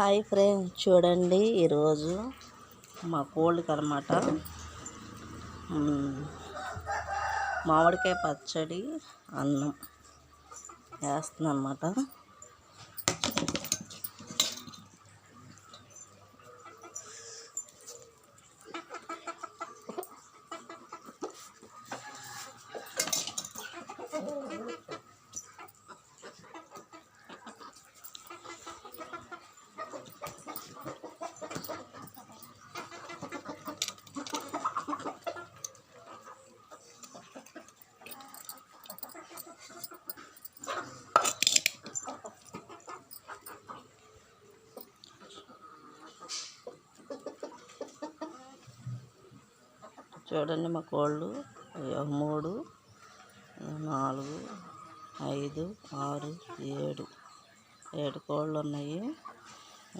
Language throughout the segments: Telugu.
హాయ్ ఫ్రెండ్స్ చూడండి ఈరోజు మా కోళ్ళకి అనమాట మామిడికాయ పచ్చడి అన్నం వేస్తున్నాను అనమాట చూడండి మా కోళ్ళు. మూడు నాలుగు ఐదు ఆరు ఏడు. ఏడు కోళ్ళు ఉన్నాయి.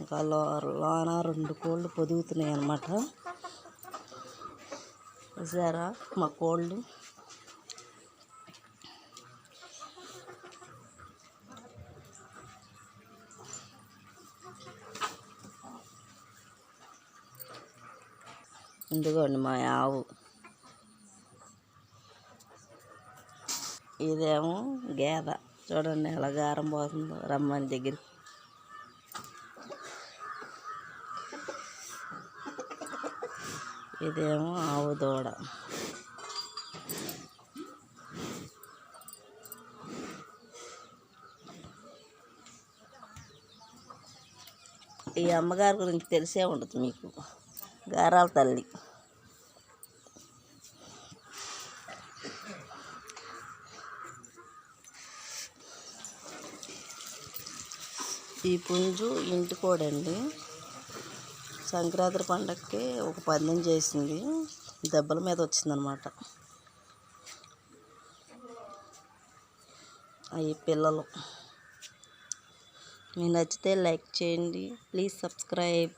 ఇంకా లో లోన రెండు కోళ్ళు పొదుగుతున్నాయి అన్నమాట. చూసారా మా కోళ్ళు? ఇదిగోండి మా ఆవు. ఇదేమో గేద. చూడండి ఎలా గారం పోతుందో. రమ్మని దగ్గర. ఇదేమో ఆవు దూడ. ఈ అమ్మగారి గురించి తెలిసే ఉండదు మీకు. గారాల తల్లి. ఈ పుంజు ఇంటి కోడండి. సంక్రాంతి పండగకి ఒక పందెం చేసింది. దెబ్బల మీద వచ్చిందనమాట. అవి పిల్లలు. మీకు నచ్చితే లైక్ చేయండి. Please subscribe.